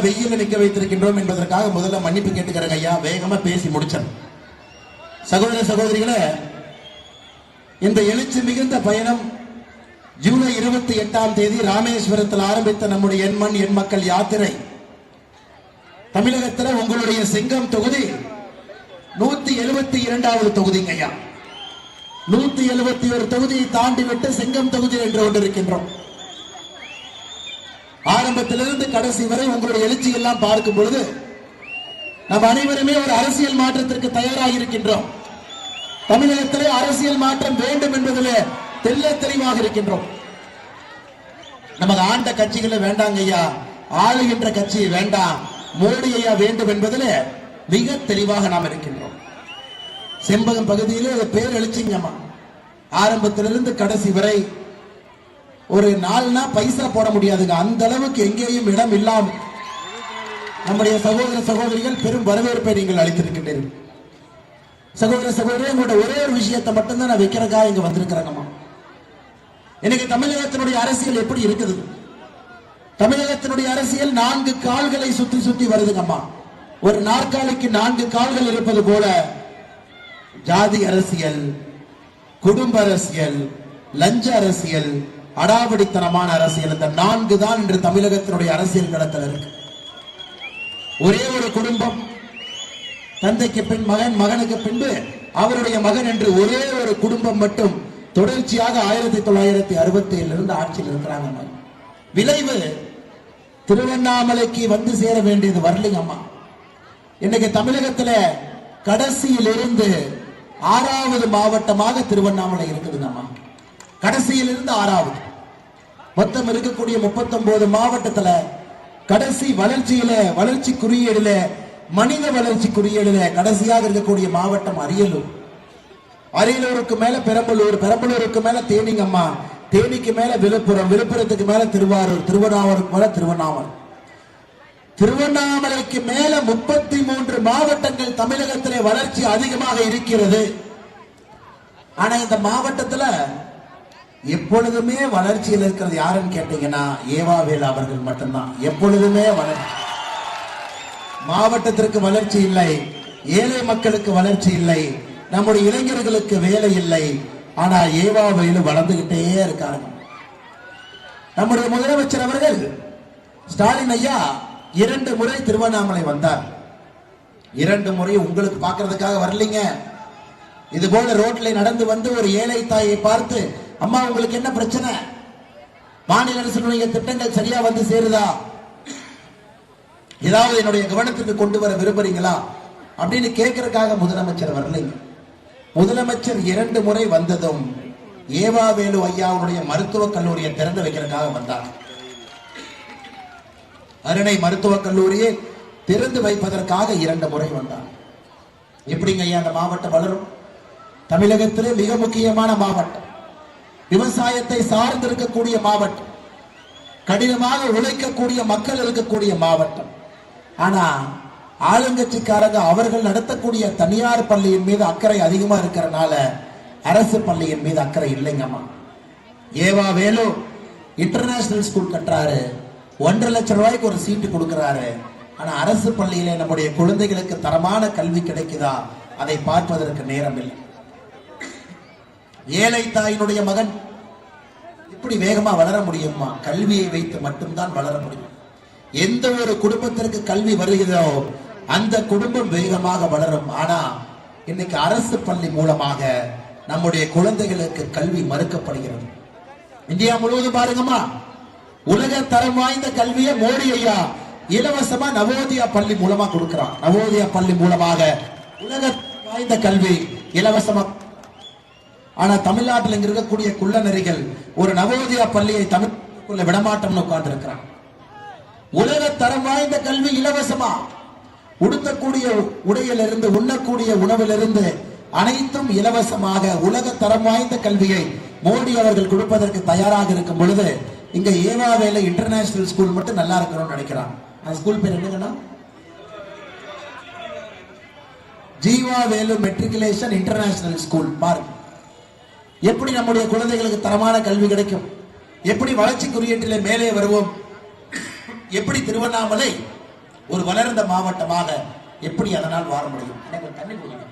வெயில நிக்க வைத்திருக்கின்றோம் என்பதற்காக முதல்ல மன்னிப்பு கேட்டுக்கிறேங்க ஐயா. வேகமா பேசி முடிச்சேன் சகோதர சகோதரிகளே இந்த எழுச்சி மிகுந்த பயணம் ஜூலை இருபத்தி எட்டாம் தேதி ராமேஸ்வரத்தில் ஆரம்பித்த நம்முடைய எண்மண் எண் மக்கள் யாத்திரை. தமிழகத்தில் உங்களுடைய சிங்கம் தொகுதி நூத்தி எழுபத்தி இரண்டாவது தொகுதிங்க ஐயா. நூத்தி எழுபத்தி ஒரு தொகுதியை தாண்டிவிட்டு சிங்கம் தொகுதி என்று கொண்டிருக்கின்றோம். ஆரம்பத்திலிருந்து கடைசி வரை உங்களுடைய எழுச்சி எல்லாம் பார்க்கும் பொழுது நாம் அனைவருமே ஒரு அரசியல் மாற்றத்திற்கு தயாராக இருக்கின்றோம் தமிழகத்திலே அரசியல் மாற்றம் வேண்டும் என்பதிலே தெல்ல தெளிவாக இருக்கின்றோம். நமக்கு ஆண்ட கட்சிகளை வேண்டாங்க ஐயா ஆளுகின்ற கட்சி வேண்டாம். மோடி ஐயா வேண்டும் என்பதிலே மிக தெளிவாக நாம் இருக்கின்றோம். செம்பகம் பகுதியிலே பேர் எழுச்சிங்கம்மா ஆரம்பத்திலிருந்து கடைசி வரை ஒரு நாள்னா பைசா போட முடியாதுங்க. அந்த அளவுக்கு எங்கேயும் இடம் இல்லாமல் நம்முடைய சகோதர சகோதரிகள் பெரும் வரவேற்பை நீங்கள் அளித்திருக்கின்றீர்கள். சகோதர சகோதரி உங்களோட ஒரே ஒரு விஷயத்தை மட்டும்தான் நான் வைக்கிறதுக்காக இங்க வந்திருக்கிறேங்கம்மா. இன்னைக்கு தமிழகத்தினுடைய அரசியல் எப்படி இருக்குது? தமிழகத்தினுடைய அரசியல் நான்கு கால்களை சுத்தி சுத்தி வருதுங்கம்மா. ஒரு நாற்காலிக்கு நான்கு கால்கள் இருப்பது போல ஜாதி அரசியல் குடும்ப அரசியல் லஞ்ச அரசியல் அடாவடித்தனமான அரசியல். இந்த நான்கு தான் இன்று தமிழகத்தினுடைய அரசியல் களத்தில் இருக்கு. ஒரே ஒரு குடும்பம் தந்தைக்கு பின் மகன் மகனுக்கு பின்பு அவருடைய மகன் என்று ஒரே ஒரு குடும்பம் மட்டும் தொடர்ச்சியாக ஆயிரத்தி தொள்ளாயிரத்தி அறுபத்தி ஏழுலிருந்து ஆட்சியில் இருக்கிறாங்க விளைவு திருவண்ணாமலைக்கு வந்து சேர வேண்டியது வரலைங்கம்மா இன்னைக்கு தமிழகத்துல கடைசியில் இருந்து ஆறாவது மாவட்டமாக திருவண்ணாமலை இருக்குதுங்கம்மா கடைசியில் இருந்து ஆறாவது. மொத்தம் இருக்கக்கூடிய 39 மாவட்டத்துல கடைசி வளர்ச்சியில வளர்ச்சி குறியீடுல மனித வளர்ச்சி குறியீடுல கடைசியாக இருக்கக்கூடிய மாவட்டம் அரியலூர். அரியலூருக்கு மேல பெரம்பலூர் பெரம்பலூருக்கு மேல தேனிங்கம்மா தேனிக்கு மேல விழுப்புரம் விழுப்புரத்துக்கு மேல திருவாரூர் திருவண்ணாமலைக்கு மேல திருவண்ணாமலை. திருவண்ணாமலைக்கு மேல முப்பத்தி மூன்று மாவட்டங்கள் தமிழகத்திலே வளர்ச்சி அதிகமாக இருக்கிறது. ஆனா இந்த மாவட்டத்துல எப்பொழுதுமே வளர்ச்சியில் இருக்கிறது யாருன்னு கேட்டீங்கன்னா ஏவாவேல் அவர்கள் மட்டும்தான். எப்பொழுதுமே வளர்ச்சி மாவட்டத்திற்கு வளர்ச்சி இல்லை ஏழை மக்களுக்கு வளர்ச்சி இல்லை நம்முடைய இளைஞர்களுக்கு வேலை இல்லை ஆனா ஏவாவேலு வளர்ந்துகிட்டே இருக்காங்க நம்முடைய முதலமைச்சர் அவர்கள் ஸ்டாலின் ஐயா இரண்டு முறை திருவண்ணாமலை வந்தார். இரண்டு முறை உங்களுக்கு பார்க்கறதுக்காக வரலீங்க. இது போல ரோட்ல நடந்து வந்து ஒரு ஏழை தாயை பார்த்து அம்மா உங்களுக்கு என்ன பிரச்சனை? மாநில அரசினுடைய திட்டங்கள் சரியா வந்து சேருதா? ஏதாவது என்னுடைய கவனத்துக்கு கொண்டு வர விரும்புறீங்களா? அப்படின்னு கேட்கறதுக்காக முதலமைச்சர் வரலைங்க முதலமைச்சர் இரண்டு முறை வந்ததும் ஏவாவேலு ஐயாவுடைய மருத்துவக் கல்லூரியை திறந்து வைக்கிறதுக்காக வந்தார். அருணை மருத்துவக் கல்லூரியை திறந்து வைப்பதற்காக இரண்டு முறை வந்தார். எப்படிங்க ஐயா அந்த மாவட்டம் வளரும்? தமிழகத்திலே மிக முக்கியமான மாவட்டம். விவசாயத்தை சார்ந்திருக்கக்கூடிய மாவட்டம் கடினமாக உழைக்கக்கூடிய மக்கள் இருக்கக்கூடிய மாவட்டம். ஆனா ஆளுங்கட்சிக்காரங்க அவர்கள் நடத்தக்கூடிய தனியார் பள்ளியின் மீது அக்கறை அதிகமா இருக்கிறனால அரசு பள்ளியின் மீது அக்கறை இல்லைங்கம்மா. ஏவா வேலு இன்டர்நேஷனல் ஸ்கூல் கட்டுறாரு. ஒன்றரை லட்சம் ரூபாய்க்கு ஒரு சீட்டு கொடுக்கிறாரு. ஆனா அரசு பள்ளியில நம்முடைய குழந்தைகளுக்கு தரமான கல்வி கிடைக்குதா? அதை பார்ப்பதற்கு நேரம் இல்லை ஏழை தாயினுடைய மகன். இப்படி வேகமா வளர முடியுமா? கல்வியை வைத்து மட்டும்தான் வளர முடியும். எந்த ஒரு குடும்பத்திற்கு கல்வி வருகிறதோ அந்த குடும்பம் வேகமாக வளரும். ஆனா இன்னைக்கு அரசு பள்ளி மூலமாக நம்முடைய குழந்தைகளுக்கு கல்வி மறுக்கப்படுகிறது. இந்தியா முழுவதும் பாருங்கம்மா. உலக தரம் வாய்ந்த கல்வியை மோடி ஐயா இலவசமா நவோதயா பள்ளி மூலமா கொடுக்கிறான் நவோதயா பள்ளி மூலமாக உலக வாய்ந்த கல்வி இலவசமா ஆனா தமிழ்நாட்டில் இங்க இருக்கக்கூடிய குள்ள நெறிகள் ஒரு நவோதயா பள்ளியை தமிழ்க்குள்ள விடமாட்டம்னு உட்கார்ந்து இருக்கிறான் உலக தரம் வாய்ந்த கல்வி இலவசமா? உடுத்தக்கூடிய உடையிலிருந்து உண்ணக்கூடிய உணவிலிருந்து அனைத்தும் இலவசமாக உலக தரம் வாய்ந்த கல்வியை மோடி அவர்கள் கொடுப்பதற்கு தயாராக இருக்கும் பொழுது இங்க ஏவாவேல இன்டர்நேஷனல் ஸ்கூல் மட்டும் நல்லா இருக்கணும்னு நினைக்கிறான் அந்த ஸ்கூல் பேர் என்னங்கன்னா Jeeva Velu matriculation international school park எப்படி நம்முடைய குழந்தைகளுக்கு தரமான கல்வி கிடைக்கும்? எப்படி வளர்ச்சி குறியீட்டிலே மேலே வருவோம்? எப்படி திருவண்ணாமலை ஒரு வளர்ந்த மாவட்டமாக எப்படி அதனால் வாழ முடியும்? எனக்கு தண்ணி போகணும்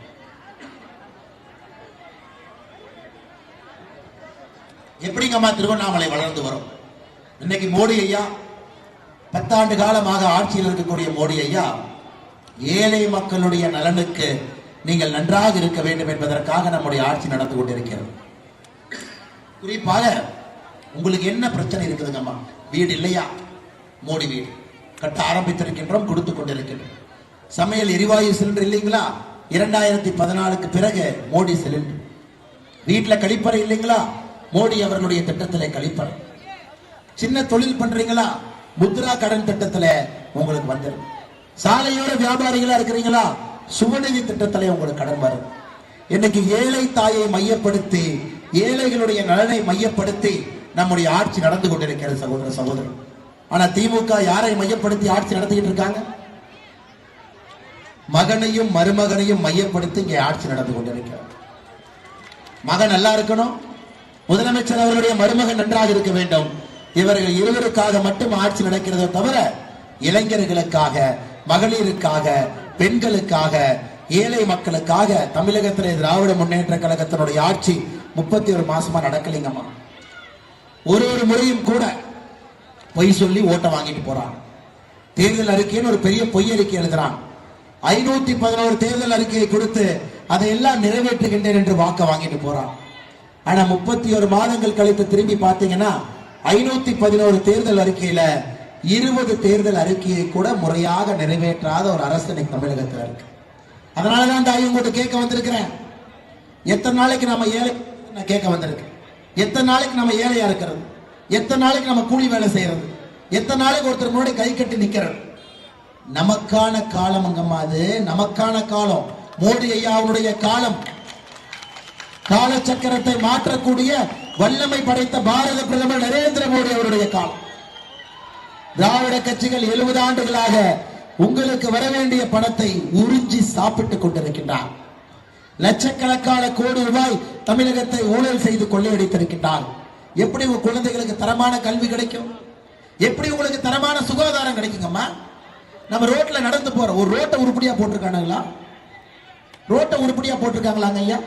எப்படிங்கம்மா திருவண்ணாமலை வளர்ந்து வரும்? இன்னைக்கு மோடி ஐயா பத்தாண்டு காலமாக ஆட்சியில் இருக்கக்கூடிய மோடி ஐயா ஏழை மக்களுடைய நலனுக்கு நீங்கள் நன்றாக இருக்க வேண்டும் என்பதற்காக நம்முடைய ஆட்சி நடந்து கொண்டிருக்கிறது. குறிப்பாக உங்களுக்கு என்ன பிரச்சனை இருக்குதுங்கம்மா? வீடு இல்லையா? மோடி வீடு. கட்ட ஆரம்பித்திருக்கின்றோம் கொடுத்து கொண்டிருக்கின்றோம். சமையல் எரிவாயு சிலிண்டர் இல்லைங்களா? இரண்டாயிரத்தி பதினாலுக்கு பிறகு மோடி சிலிண்டர். வீட்டில் கழிப்பறை இல்லைங்களா? மோடி அவர்களுடைய திட்டத்தில் கழிப்பறை. சின்ன தொழில் பண்றீங்களா? முத்ரா கடன் திட்டத்தில் உங்களுக்கு வந்துடும். சாலையோர வியாபாரிகளா இருக்கிறீங்களா? சுபநிதி திட்டத்திலே உங்களுக்கு கடன் வரும். இன்னைக்கு ஏழை தாயை மையப்படுத்தி ஏழைகளுடைய நலனை மையப்படுத்தி நம்முடைய ஆட்சி நடந்து கொண்டிருக்கிறது சகோதர சகோதரர் ஆனா திமுக யாரை மையப்படுத்தி ஆட்சி நடத்திக்கிட்டு இருக்காங்க? மகனையும் மருமகனையும் மையப்படுத்தி இங்கே ஆட்சி நடந்து கொண்டிருக்கிறார் மகன் நல்லா இருக்கணும். முதலமைச்சர் அவருடைய மருமகன் நன்றாக இருக்க வேண்டும். இவர்கள் இருவருக்காக மட்டும் ஆட்சி நடக்கிறதோ தவிர இளைஞர்களுக்காக மகளிருக்காக பெண்களுக்காக ஏழை மக்களுக்காக தமிழகத்திலே திராவிட முன்னேற்ற கழகத்தினுடைய ஆட்சி முப்பத்தி ஒரு மாசமா நடக்கலைங்கம்மா. ஒரு ஒரு முறையும் கூட பொய் சொல்லி ஓட்டை வாங்கிட்டு போறான். தேர்தல் அறிக்கைன்னு ஒரு பெரிய பொய் அறிக்கை எழுதுறான். ஐநூத்தி பதினோரு தேர்தல் அறிக்கையை கொடுத்து அதையெல்லாம் நிறைவேற்றுகின்றேன் என்று வாக்க வாங்கிட்டு போறான். ஆனா முப்பத்தி ஒரு மாதங்கள் கழித்து திரும்பி பார்த்தீங்கன்னா ஐநூத்தி பதினோரு தேர்தல் அறிக்கையில இருபது தேர்தல் அறிக்கையை கூட முறையாக நிறைவேற்றாத ஒரு அரசு இன்னைக்கு தமிழகத்துல இருக்கு. அதனாலதான் தாய் உங்கள்கிட்ட கேட்க வந்திருக்கிறேன். எத்தனை நாளைக்கு நம்ம ஏழை நான் கேட்க வந்திருக்கேன் எத்தனை நாளைக்கு நம்ம ஏழையா இருக்கிறது? எத்தனை நாளைக்கு நம்ம கூலி வேலை செய்யறது? எத்தனை நாளைக்கு ஒருத்தர் முன்னாடி கை கட்டி நிக்கிறது? நமக்கான காலம் அங்கம்மா அது. நமக்கான காலம். மோடி ஐயா ஐயாவுடைய காலம். கால சக்கரத்தை மாற்றக்கூடிய வல்லமை படைத்த பாரத பிரதமர் நரேந்திர மோடி அவருடைய காலம். திராவிட கட்சிகள் எழுபது ஆண்டுகளாக உங்களுக்கு வர வேண்டிய பணத்தை உறிஞ்சி சாப்பிட்டுக் கொண்டிருக்கின்றார். லட்சக்கணக்கான கோடி ரூபாய் தமிழகத்தை ஊழல் செய்து கொள்ளையடித்திருக்கின்றார். எப்படி உங்க குழந்தைகளுக்கு தரமான கல்வி கிடைக்கும்? எப்படி உங்களுக்கு தரமான சுகாதாரம் கிடைக்குங்கம்மா? நம்ம ரோட்ல நடந்து போறோம் ஒரு ரோட்டை உருப்படியா போட்டிருக்கானுங்களா? ரோட்டை உருப்படியா போட்டிருக்காங்களாங்க ஐயா?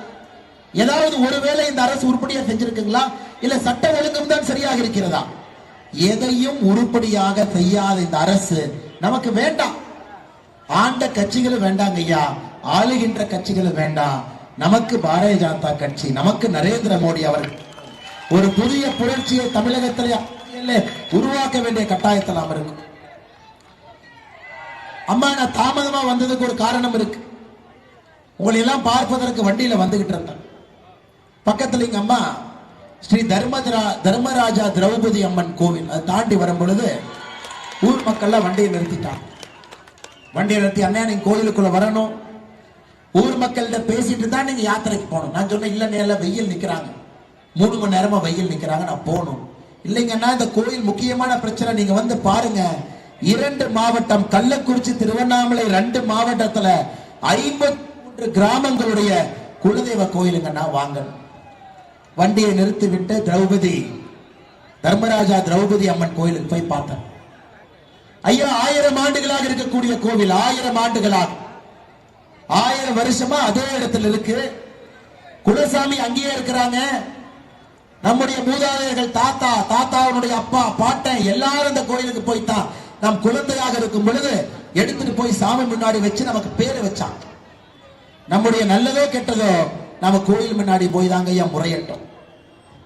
ஏதாவது ஒருவேளை இந்த அரசு உருப்படியா செஞ்சிருக்குங்களா? இல்ல சட்ட ஒழுங்கம் தான் சரியாக இருக்கிறதா? எதையும் உருப்படியாக செய்யாத இந்த அரசு நமக்கு வேண்டாம். ஆண்ட கட்சிகளும் வேண்டாங்க ஐயா. ஆளுகின்ற கட்சிகளும் வேண்டாம் நமக்கு பாரதிய ஜனதா கட்சி நமக்கு நரேந்திர மோடி அவர்கள். ஒரு புதிய புரட்சியை தமிழகத்திலே உருவாக்க வேண்டிய கட்டாயத்தில் நாம் இருக்கும். அம்மா நான் தாமதமா வந்ததுக்கு ஒரு காரணம் இருக்கு. உங்களை எல்லாம் பார்ப்பதற்கு வண்டியில வந்துகிட்டு இருந்தேன். பக்கத்துல எங்க அம்மா ஸ்ரீ தர்மதரா தர்மராஜா திரௌபதி அம்மன் கோவில் அதை தாண்டி வரும் பொழுது ஊர் மக்கள்லாம் வண்டியை நிறுத்திட்டாங்க. வண்டியை நிறுத்தி அண்ணா நீங்க கோயிலுக்குள்ள வரணும். ஊர் மக்கள்கிட்ட பேசிட்டு தான் நீங்க யாத்திரைக்கு போகணும். நான் சொன்னேன் இல்ல நேரில் வெயில் நிக்கிறாங்க. மூணு மணி நேரமா வெயில் நிக்கிறாங்க நான் போகணும். இல்லைங்கன்னா இந்த கோயில் முக்கியமான பிரச்சனை நீங்க வந்து பாருங்க. இரண்டு மாவட்டம் கள்ளக்குறிச்சி திருவண்ணாமலை ரெண்டு மாவட்டத்துல ஐம்பத்தி மூன்று கிராமங்களுடைய குலதெய்வ கோயிலுங்கன்னா வாங்கணும். வண்டியை நிறுத்திவிட்டு திரௌபதி தர்மராஜா திரௌபதி அம்மன் கோயிலுக்கு போய் பார்த்தேன். ஐயா ஆயிரம் ஆண்டுகளாக இருக்கக்கூடிய கோவில் ஆயிரம் ஆண்டுகளாக. ஆயிரம் வருஷமா அதே இடத்துல இருக்கு. குலசாமி அங்கேயே இருக்கிறாங்க. நம்முடைய மூதாதையர்கள் தாத்தா தாத்தாவுடைய அப்பா பாட்டன் எல்லாரும் இந்த கோயிலுக்கு போய்த்தான் நம் குழந்தையாக இருக்கும் பொழுது எடுத்துட்டு போய் சாமி முன்னாடி வச்சு நமக்கு பேரு வச்சான் நம்முடைய நல்லதோ கெட்டதோ நம்ம கோயில் முன்னாடி போய் தாங்க ஐயா முறையிட்டோம்.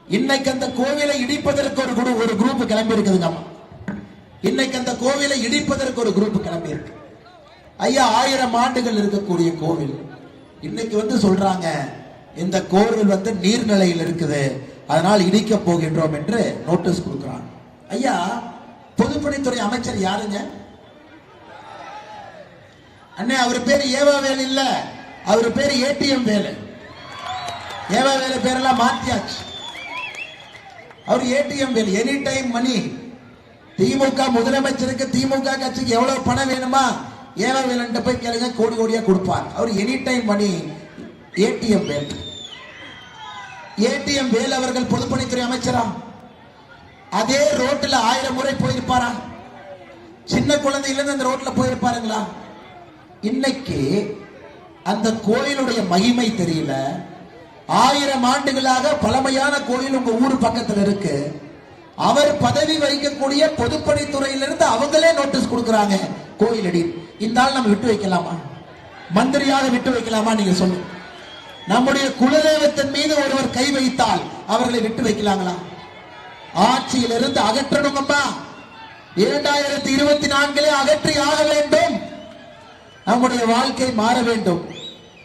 இன்னைக்கு அந்த கோவிலை இடிப்பதற்கு ஒரு குரு ஒரு குரூப் கிளம்பி இருக்குதுங்க இன்னைக்கு அந்த கோவிலை இடிப்பதற்கு ஒரு குரூப் கிளம்பி இருக்கு ஐயா ஆயிரம் ஆண்டுகள் இருக்கக்கூடிய கோவில். இன்னைக்கு வந்து சொல்றாங்க இந்த கோவில் வந்து நீர்நிலையில் இருக்குது அதனால் இடிக்க போகின்றோம் என்று நோட்டீஸ் கொடுக்கிறாங்க. ஐயா பொதுப்பணித்துறை அமைச்சர் யாருங்க? அண்ணே அவர் பேர் ஏவா வேலை இல்ல. அவர் பேர் ஏடிஎம் வேலை. ஏவா வேலு பேரெல்லாம் மாத்தியாச்சு. அவர் ஏடிஎம் வேலை எனி டைம் மணி திமுக முதலமைச்சருக்கு திமுக கட்சிக்கு எவ்வளவு பணம் வேணுமா? ஏழை வேலன்ட்ட போய் கேளுங்க கோடி கோடியா கொடுப்பார். அவர் any time money ATM Vel. ATM Vel அவர்கள் பொதுப்பணித்துறை அமைச்சரா அதே ரோட்டில் ஆயிரம் முறை போயிருப்பாரா? சின்ன குழந்தையிலிருந்து அந்த ரோட்டில் போயிருப்பாருங்களா? இன்னைக்கு அந்த கோயிலுடைய மகிமை தெரியல. ஆயிரம் ஆண்டுகளாக பழமையான கோயில் உங்க ஊர் பக்கத்தில் இருக்கு. அவர் பதவி வகிக்கக்கூடிய பொதுப்பணித்துறையிலிருந்து அவங்களே நோட்டீஸ் கொடுக்குறாங்க. கோயிலடி இந்த ஆள் நம்ம விட்டு வைக்கலாமா? மந்திரியாக விட்டு வைக்கலாமா நீங்க சொல்லுங்க நம்முடைய குலதெய்வத்தின் மீது ஒருவர் கை வைத்தால் அவர்களை விட்டு வைக்கலாங்களா? ஆட்சியிலிருந்து அகற்றணுங்கம்மா இரண்டாயிரத்தி இருபத்தி நான்கிலே அகற்றி ஆக வேண்டும். நம்முடைய வாழ்க்கை மாற வேண்டும்.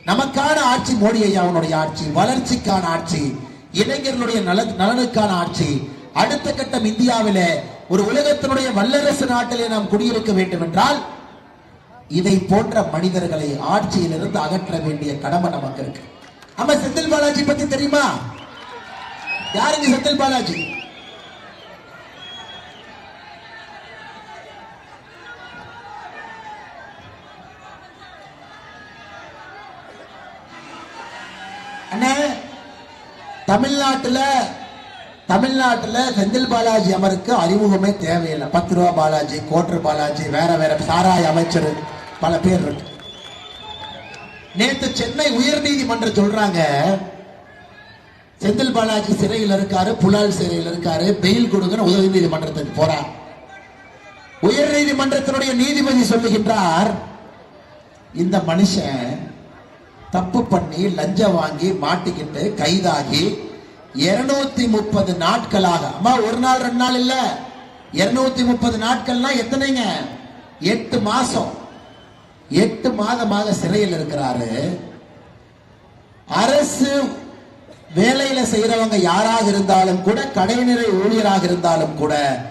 நமக்கான ஆட்சி மோடி ஐயாவுடைய ஆட்சி வளர்ச்சிக்கான ஆட்சி இளைஞர்களுடைய நல நலனுக்கான ஆட்சி அடுத்த கட்டம் இந்தியாவில ஒரு உலகத்தினுடைய வல்லரசு நாட்டிலே நாம் குடியிருக்க வேண்டும் என்றால் இதை போன்ற மனிதர்களை ஆட்சியிலிருந்து அகற்ற வேண்டிய கடமை நமக்கு இருக்கு. ஆமா செந்தில் பாலாஜி பத்தி தெரியுமா? யாருங்க செந்தில் பாலாஜி? அண்ணே தமிழ்நாட்டுல தமிழ்நாட்டில் செந்தில் பாலாஜி அவருக்கு அறிமுகமே தேவையில்லை. பத்து ரூபா பாலாஜி கோட்டர் பாலாஜி வேற வேற சாராய அமைச்சர் பல பேர் இருக்கு. நேற்று சென்னை உயர்நீதிமன்றம் சொல்றாங்க செந்தில் பாலாஜி சிறையில் இருக்காரு புலால் சிறையில் இருக்காரு பெயில் கொடுங்கன்னு உதவி நீதிமன்றத்துக்கு போறார். உயர் நீதிமன்றத்தினுடைய நீதிபதி சொல்லுகின்றார் இந்த மனுஷன் தப்பு பண்ணி லஞ்சம் வாங்கி மாட்டிக்கிட்டு கைதாகி இருநூத்தி முப்பது நாட்களாக. அம்மா ஒரு நாள் ரெண்டு நாள் இல்ல. இருநூத்தி முப்பது நாட்கள்னா எத்தனைங்க? எட்டு மாசம். எட்டு மாதமாக சிறையில் இருக்கிறாரு. அரசு வேலையில செய்யறவங்க யாராக இருந்தாலும் கூட கடைநிலை ஊழியராக இருந்தாலும் கூட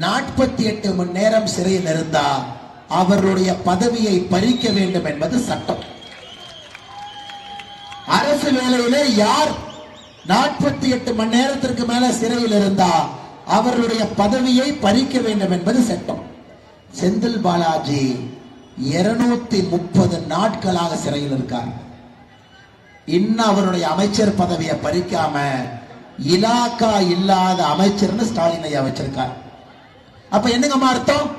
நாற்பத்தி எட்டு மணி நேரம் சிறையில் இருந்தா அவருடைய பதவியை பறிக்க வேண்டும் என்பது சட்டம். அரசு வேலையில யார் நாற்பத்தி எட்டு மணி நேரத்திற்கு மேல சிறையில் இருந்தா அவர்களுடைய பதவியை பறிக்க வேண்டும் என்பது சட்டம். செந்தில் பாலாஜி இருநூத்தி முப்பது நாட்களாக சிறையில் இருக்கார். இன்னும் அவருடைய அமைச்சர் பதவியை பறிக்காம இலாக்கா இல்லாத அமைச்சர்னு ஸ்டாலின் ஐயா வச்சிருக்கார். அப்ப என்னங்கம்மா அர்த்தம்?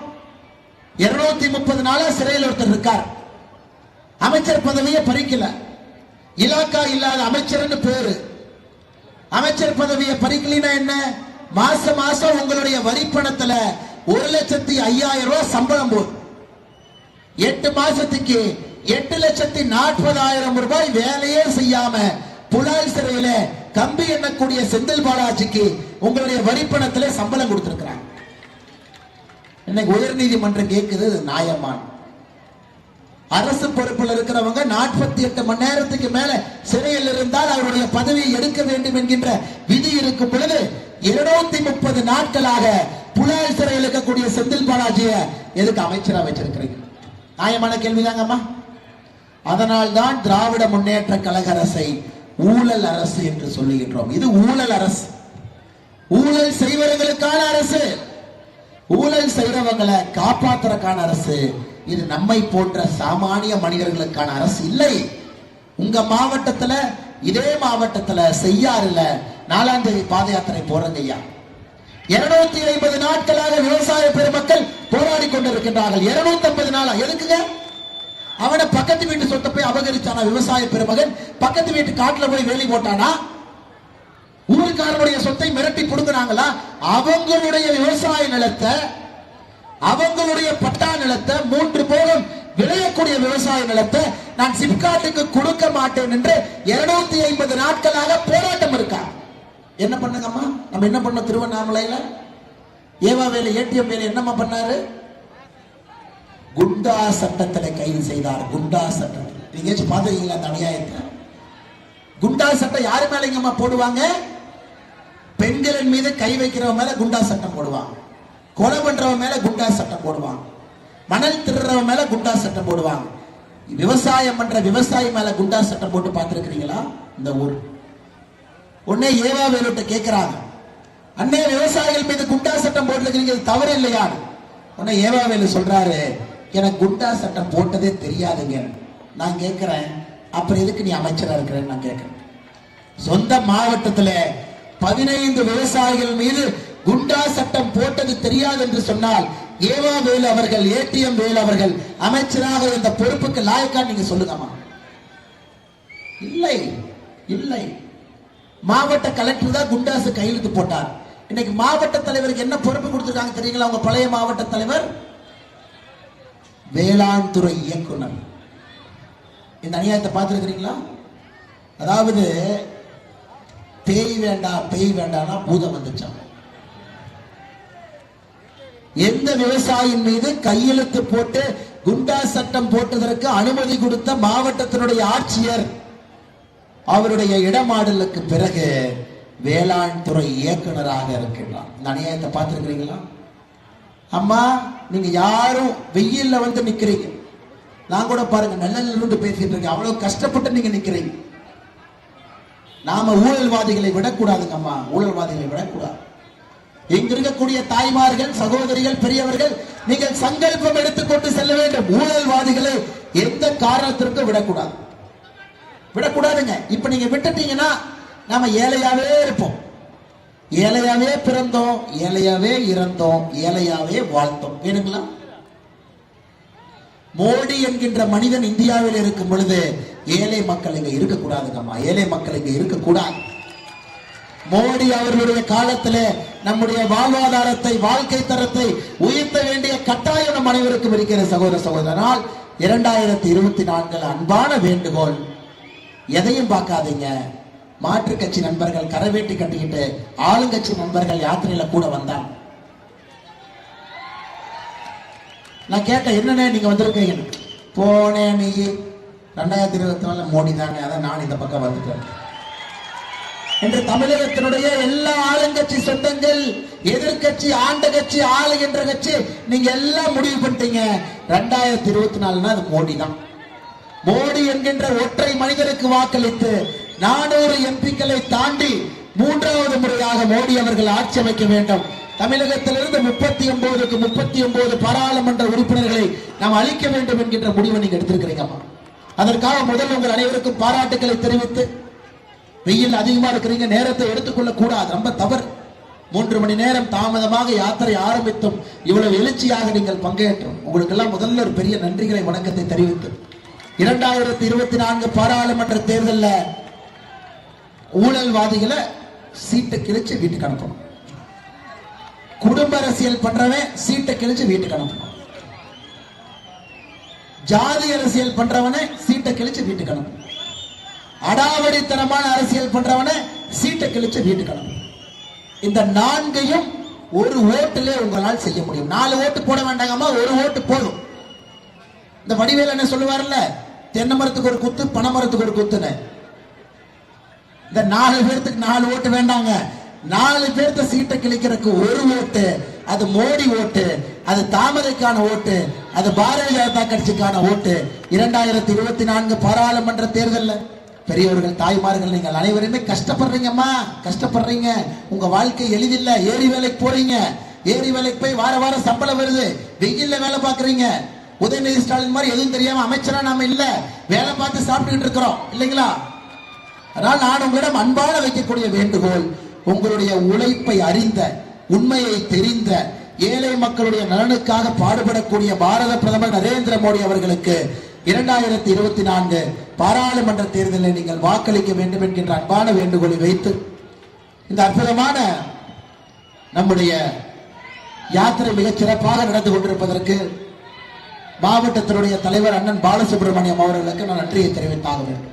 இருநூத்தி முப்பது நாளா சிறையில் ஒருத்தர் இருக்கார். அமைச்சர் பதவியை பறிக்கல. இலாக்கா இல்லாத அமைச்சர்னு பேரு. அமைச்சர் பதவியை பறிக்கலினா என்ன? மாசம் மாசம் உங்களுடைய வரி பணத்துல ஒரு லட்சத்தி ஐயாயிரம் ரூபாய் சம்பளம் போதும் எட்டு மாசத்துக்கு எட்டு லட்சத்தி நாற்பதாயிரம் ரூபாய் வேலையே செய்யாம புலால் சிறையில கம்பி எண்ணக்கூடிய செந்தில் பாலாஜிக்கு உங்களுடைய வரிப்பணத்துல சம்பளம் கொடுத்திருக்கிறாங்க. இன்னைக்கு உயர் நீதிமன்றம் கேட்குது நியாயமான அரசு பொறுப்பில் இருக்கிறவங்க நாற்பத்தி எட்டு மணி நேரத்துக்கு மேல சிறையில் இருந்தால் அவருடைய பதவியை எடுக்க வேண்டும் என்கின்ற விதி இருக்கும் பொழுது இருநூத்தி முப்பது நாட்களாக புலால் சிறையில் இருக்கக்கூடிய செந்தில் பாலாஜிய எதுக்கு அமைச்சரா வச்சிருக்கிறீங்க? நியாயமான கேள்விதாங்கம்மா. அதனால் தான் திராவிட முன்னேற்ற கழக அரசை ஊழல் அரசு என்று சொல்லுகின்றோம். இது ஊழல் அரசு. ஊழல் செய்வர்களுக்கான அரசு. ஊழல் செய்யறவங்களை காப்பாத்துறக்கான அரசு. இது நம்மை போன்ற சாமானிய மனிதர்களுக்கான அரசு இல்லை. உங்க மாவட்டத்துல இதே மாவட்டத்துல செய்யாறுல நாலாம் தேதி பாத யாத்திரை போறங்க ஐயா. இருநூத்தி ஐம்பது நாட்களாக விவசாய பெருமக்கள் போராடி கொண்டிருக்கின்றார்கள். இருநூத்தி ஐம்பது நாளா எதுக்குங்க? அவனை பக்கத்து வீட்டு சொத்தை போய் அபகரிச்சானா விவசாய பெருமகன்? பக்கத்து வீட்டு காட்டுல போய் வேலி போட்டானா? ஊருக்காரனுடைய சொத்தை மிரட்டி கொடுக்குறாங்களா அவங்களுடைய விவசாய நிலத்தை அவங்களுடைய பட்டா நிலத்தை மூன்று போலும் விளையக்கூடிய விவசாய நிலத்தை நான் சிப்காட்டுக்கு கொடுக்க மாட்டேன் என்று இருநூத்தி ஐம்பது நாட்களாக போராட்டம் இருக்கா? என்ன பண்ணுங்கம்மா? நம்ம என்ன பண்ணோம்? திருவண்ணாமலையில? ஏவா வேலை ஏடிஎம் வேலை என்னம்மா பண்ணாரு? குண்டா சட்டத்துல கைது செய்தார். குண்டா சட்டம். நீங்க பாத்துருக்கீங்களா அந்த அநியாயத்தை? குண்டா சட்டம் யாரு மேலங்கம்மா போடுவாங்க? பெண்களின் மீது கை வைக்கிறவன் மேல குண்டா சட்டம் போடுவாங்க. கொலை பண்றவன் மேல குண்டா சட்டம் போடுவாங்க மணல் திருடுறவன் மேல குண்டா சட்டம் போடுவாங்க. விவசாயம் பண்ற விவசாயி மேல குண்டா சட்டம் போட்டு பார்த்திருக்கிறீங்களா? இந்த ஊர். உடனே ஏவா வேலுட்ட கேட்கிறாங்க அண்ணே விவசாயிகள் மீது குண்டா சட்டம் போட்டிருக்கிறீங்க தவறு இல்லையா உடனே ஏவா வேலு சொல்றாரு எனக்கு குண்டா சட்டம் போட்டதே தெரியாதுங்க. நான் கேட்கிறேன் அப்புறம் எதுக்கு நீ அமைச்சரா இருக்கிறேன்னு நான் கேட்கிறேன் சொந்த மாவட்டத்தில் பதினைந்து விவசாயிகள் மீது குண்டா சட்டம் போட்டது தெரியாது என்று சொன்னால் ஏவா வேலு அவர்கள் ஏடிஎம் வேலு அவர்கள் அமைச்சராக இந்த பொறுப்புக்கு லாயக்கா நீங்க சொல்லுங்கம்மா. இல்லை இல்லை. மாவட்ட கலெக்டர் தான் குண்டாசு கையெழுத்து போட்டார். இன்னைக்கு மாவட்ட தலைவருக்கு என்ன பொறுப்பு கொடுத்திருக்காங்க தெரியுங்களா? அவங்க பழைய மாவட்ட தலைவர்? வேளாண் துறை இயக்குனர். இந்த அநியாயத்தை பார்த்துருக்கிறீங்களா? அதாவது பேய் வேண்டாம் பேய் வேண்டாம்னா பூதம் வந்துச்சான் எந்த விவசாயின் மீது கையெழுத்து போட்டு குண்டா சட்டம் போட்டதற்கு அனுமதி கொடுத்த மாவட்டத்தினுடைய ஆட்சியர் அவருடைய இடமாடலுக்கு பிறகு வேளாண் துறை இயக்குனராக இருக்கின்றார். இந்த அநியாயத்தை பார்த்திருக்கிறீங்களா? அம்மா நீங்க யாரும் வெயில்ல வந்து நிக்கிறீங்க. நான் கூட பாருங்க நல்ல இருந்து பேசிட்டு இருக்கேன். அவ்வளவு கஷ்டப்பட்டு நீங்க நிக்கிறீங்க. நாம ஊழல்வாதிகளை விடக்கூடாதுங்க அம்மா. ஊழல்வாதிகளை விடக்கூடாது. இங்க இருக்கக்கூடிய தாய்மார்கள் சகோதரிகள் பெரியவர்கள் நீங்கள் சங்கல்பம் எடுத்துக்கொண்டு செல்ல வேண்டும். ஊழல்வாதிகளை எந்த காரணத்திற்கும் விடக்கூடாது. விடக்கூடாதுங்க. இப்ப நீங்க விட்டுட்டீங்கன்னா நாம ஏழையாவே இருப்போம். ஏழையாவே பிறந்தோம் ஏழையாவே இறந்தோம் ஏழையாவே வாழ்ந்தோம். வேணுங்களா? மோடி என்கின்ற மனிதன் இந்தியாவில் இருக்கும் பொழுது ஏழை மக்கள் இங்க இருக்கக்கூடாதுங்கம்மா ஏழை மக்கள் இங்க இருக்கக்கூடாது. மோடி அவர்களுடைய காலத்துல நம்முடைய வாழ்வாதாரத்தை வாழ்க்கை தரத்தை உயர்த்த வேண்டிய கட்டாயம் நம் அனைவருக்கும் இருக்கிற சகோதர சகோதரனால். இரண்டாயிரத்தி இருபத்தி நான்கில் அன்பான வேண்டுகோள். எதையும் பார்க்காதீங்க. மாற்று கட்சி நண்பர்கள் கரவேட்டி கட்டிக்கிட்டு ஆளுங்கட்சி நண்பர்கள் யாத்திரையில கூட வந்தாங்க. நான் கேட்டேன் என்னன்னு நீங்க வந்திருக்கீங்க போனேன் நீ ரெண்டாயிரத்தி இருபத்தி நாலு மோடி தானே அதான் நான் இந்த பக்கம் வந்துட்டேன். என்று தமிழகத்தினுடைய எல்லா ஆளுங்கட்சி சொந்தங்கள் எதிர்கட்சி ஆண்ட கட்சி ஆளுகின்ற கட்சி நீங்க எல்லாம் முடிவு பண்ணிட்டீங்க. ரெண்டாயிரத்தி இருபத்தி நாலுனா அது மோடி தான். மோடி என்கின்ற ஒற்றை மனிதருக்கு வாக்களித்து நானூறு எம்பிக்களை தாண்டி மூன்றாவது முறையாக மோடி அவர்கள் ஆட்சி அமைக்க வேண்டும். தமிழகத்திலிருந்து முப்பத்தி ஒன்பதுக்கு முப்பத்தி ஒன்பது பாராளுமன்ற உறுப்பினர்களை நாம் அளிக்க வேண்டும் என்கின்ற முடிவை நீங்க எடுத்திருக்கிறீங்கம்மா. அதற்காக முதல்ல உங்கள் அனைவருக்கும் பாராட்டுக்களை தெரிவித்து வெயில் அதிகமா இருக்கிறீங்க நேரத்தை எடுத்துக்கொள்ள கூடாது. ரொம்ப தவறு. மூன்று மணி நேரம் தாமதமாக யாத்திரை ஆரம்பித்தும் இவ்வளவு எழுச்சியாக நீங்கள் பங்கேற்றும். உங்களுக்கு எல்லாம் முதல்ல ஒரு பெரிய நன்றிகளை வணக்கத்தை தெரிவித்து. இரண்டாயிரத்தி இருபத்தி நான்கு பாராளுமன்ற தேர்தலில் ஊழல்வாதிகளை சீட்டை கிழிச்சு வீட்டுக்கு அனுப்பணும். குடும்ப அரசியல் பண்றவன் சீட்டை கிழிச்சு வீட்டுக்கு அனுப்பணும். ஜாதி அரசியல் பண்றவனை சீட்டை கிழிச்சு வீட்டுக்கணும். அடாவடித்தனமான அரசியல் பண்றவனை சீட்டை கிழிச்சு வீட்டுக்கணும். இந்த நான்கையும் ஒரு ஓட்டுல உங்களால் செய்ய முடியும். நாலு ஓட்டு போட வேண்டாங்கம்மா ஒரு ஓட்டு போதும். இந்த வடிவேல் என்ன சொல்லுவார்ல? தென்னை மரத்துக்கு ஒரு குத்து பனை மரத்துக்கு ஒரு குத்துன்னு. இந்த நாலு பேர்த்துக்கு நாலு ஓட்டு வேண்டாங்க. நாலு பேர்த்த சீட்டை கிழிக்கிறதுக்கு ஒரு ஓட்டு அது மோடி ஓட்டு. அது தாமரைக்கான ஓட்டு அது பாரதிய ஜனதா கட்சிக்கான ஓட்டு. இரண்டாயிரத்தி இருபத்தி நான்கு பாராளுமன்ற தேர்தலில் பெரியவர்கள் தாய்மார்கள் நீங்கள் அனைவருமே கஷ்டப்படுறீங்கம்மா கஷ்டப்படுறீங்க. உங்க வாழ்க்கை எளிதில்ல ஏரி வேலைக்கு போறீங்க. ஏரி வேலைக்கு போய் வார வாரம் சம்பளம் வருது வெயில்ல வேலை பார்க்குறீங்க. உதயநிதி ஸ்டாலின் மாதிரி எதுவும் தெரியாம அமைச்சரா நாம இல்ல வேலை பார்த்து சாப்பிட்டுக்கிட்டு இருக்கிறோம் இல்லைங்களா? அதனால் நான் உங்களிடம் அன்பான வைக்கக்கூடிய வேண்டுகோள் உங்களுடைய உழைப்பை அறிந்த உண்மையை தெரிந்த ஏழை மக்களுடைய நலனுக்காக பாடுபடக்கூடிய பாரத பிரதமர் நரேந்திர மோடி அவர்களுக்கு இரண்டாயிரத்தி இருபத்தி நான்கு பாராளுமன்ற தேர்தலில் நீங்கள் வாக்களிக்க வேண்டும் என்கின்ற அன்பான வேண்டுகோளை வைத்து இந்த அற்புதமான நம்முடைய யாத்திரை மிகச் சிறப்பாக நடந்து கொண்டிருப்பதற்கு மாவட்டத்தினுடைய தலைவர் அண்ணன் பாலசுப்ரமணியம் அவர்களுக்கு நான் நன்றியை தெரிவித்தாக வேண்டும்.